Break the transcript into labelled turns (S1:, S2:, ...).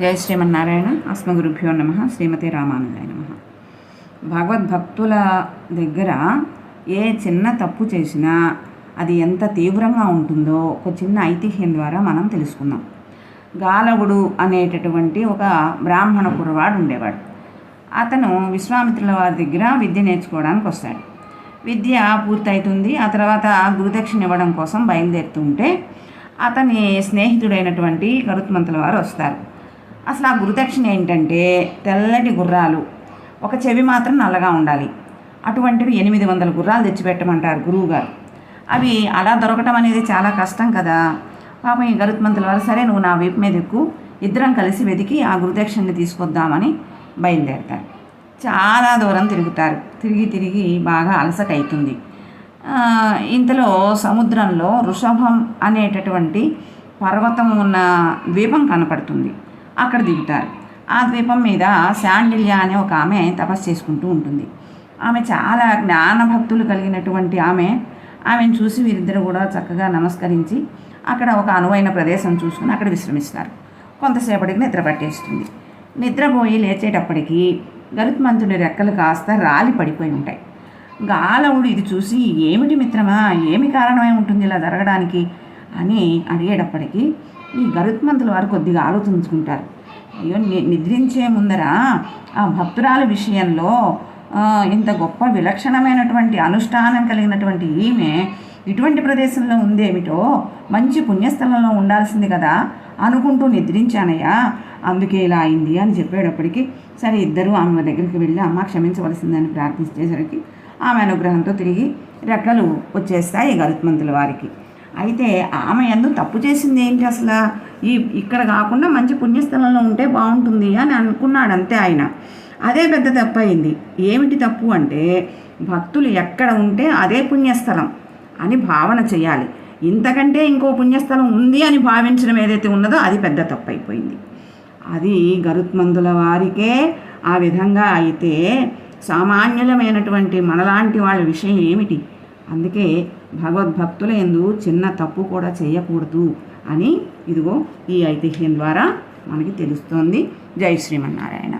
S1: జయ శ్రీమన్నారాయణ అస్మగురుభ్యో నమ శ్రీమతి రామానుజాయ నమ. భగవద్భక్తుల దగ్గర ఏ చిన్న తప్పు చేసినా అది ఎంత తీవ్రంగా ఉంటుందో ఒక చిన్న ఐతిహ్యం ద్వారా మనం తెలుసుకుందాం. గాలవుడు అనేటటువంటి ఒక బ్రాహ్మణ కుర్రవాడు ఉండేవాడు. అతను విశ్వామిత్రుల వారి దగ్గర విద్య నేర్చుకోవడానికి వస్తాడు. విద్య పూర్తవుతుంది ఆ తర్వాత గురుదక్షిణ ఇవ్వడం కోసం బయలుదేరుతుంటే అతని స్నేహితుడైనటువంటి గరుత్మంతుల వారు వస్తారు. అసలు ఆ గురుదక్షిణ ఏంటంటే తెల్లటి గుర్రాలు. ఒక చెవి మాత్రం నల్లగా ఉండాలి. అటువంటివి ఎనిమిది వందల గుర్రాలు తెచ్చిపెట్టమంటారు గురువుగారు. అవి అలా దొరకటం అనేది చాలా కష్టం కదా. పాపం ఈ గరుత్మంతుల వారు సరే నువ్వు నా వీపు మీద ఎక్కువ ఇద్దరం కలిసి వెతికి ఆ గురుదక్షిణని తీసుకొద్దామని బయలుదేరతారు. చాలా దూరం తిరుగుతారు. తిరిగి తిరిగి బాగా అలసట అవుతుంది ఇంతలో సముద్రంలో వృషభం అనేటటువంటి పర్వతం ఉన్న ద్వీపం కనపడుతుంది. అక్కడ దిగుతారు. ఆ ద్వీపం మీద శాండిల్య అనే ఒక ఆమె తపస్సు చేసుకుంటూ ఉంటుంది. ఆమె చాలా జ్ఞాన భక్తులు కలిగినటువంటి ఆమె. ఆమెను చూసి వీరిద్దరు కూడా చక్కగా నమస్కరించి అక్కడ ఒక అనువైన ప్రదేశం చూసుకుని అక్కడ విశ్రమిస్తారు. కొంతసేపటికి నిద్ర పట్టేస్తుంది. నిద్రపోయి లేచేటప్పటికి గరుత్మంతుడి రెక్కలు కాస్త రాలి పడిపోయి ఉంటాయి. గాలవుడు ఇది చూసి ఏమిటి మిత్రమా? ఏమి కారణమై ఉంటుంది ఇలా జరగడానికి? అని అడిగేటప్పటికీ ఈ గరుత్మంతుల వారు కొద్దిగా ఆలోచించుకుంటారు. అయ్యో ని- నిద్రించే ముందర ఆ భక్తురాల విషయంలో ఇంత గొప్ప విలక్షణమైనటువంటి అనుష్ఠానం కలిగినటువంటి ఈమె ఇటువంటి ప్రదేశంలో ఉందేమిటో మంచి పుణ్యస్థలంలో ఉండాల్సింది కదా అనుకుంటూ నిద్రించానయ్యా అందుకే ఇలా అయింది అని చెప్పేటప్పటికి సరే ఇద్దరు ఆమె దగ్గరికి వెళ్ళి అమ్మ క్షమించవలసిందని ప్రార్థించేసరికి ఆమె అనుగ్రహంతో తిరిగి రెక్కలు వచ్చేస్తాయి గరుత్మంతుల వారికి. అయితే ఆమె ఎందు తప్పు చేసింది ఏంటి అసలు? ఈ ఇక్కడ కాకుండా మంచి పుణ్యస్థలంలో ఉంటే బాగుంటుంది అని అనుకున్నాడు అంతే ఆయన. అదే పెద్ద తప్పు అయింది. ఏమిటి తప్పు అంటే భక్తులు ఎక్కడ ఉంటే అదే పుణ్యస్థలం అని భావన చేయాలి. ఇంతకంటే ఇంకో పుణ్యస్థలం ఉంది అని భావించడం ఏదైతే ఉన్నదో అది పెద్ద తప్పు అయిపోయింది. అది గరుత్మందుల వారికే ఆ విధంగా అయితే సామాన్యులమైనటువంటి మనలాంటి వాళ్ళ విషయం ఏమిటి? అందుకే భగవద్భక్తుల ఎందు చిన్న తప్పు కూడా చేయకూడదు అని ఇదిగో ఈ ఐతిహ్యం ద్వారా మనకి తెలుస్తోంది. జై శ్రీమన్నారాయణ.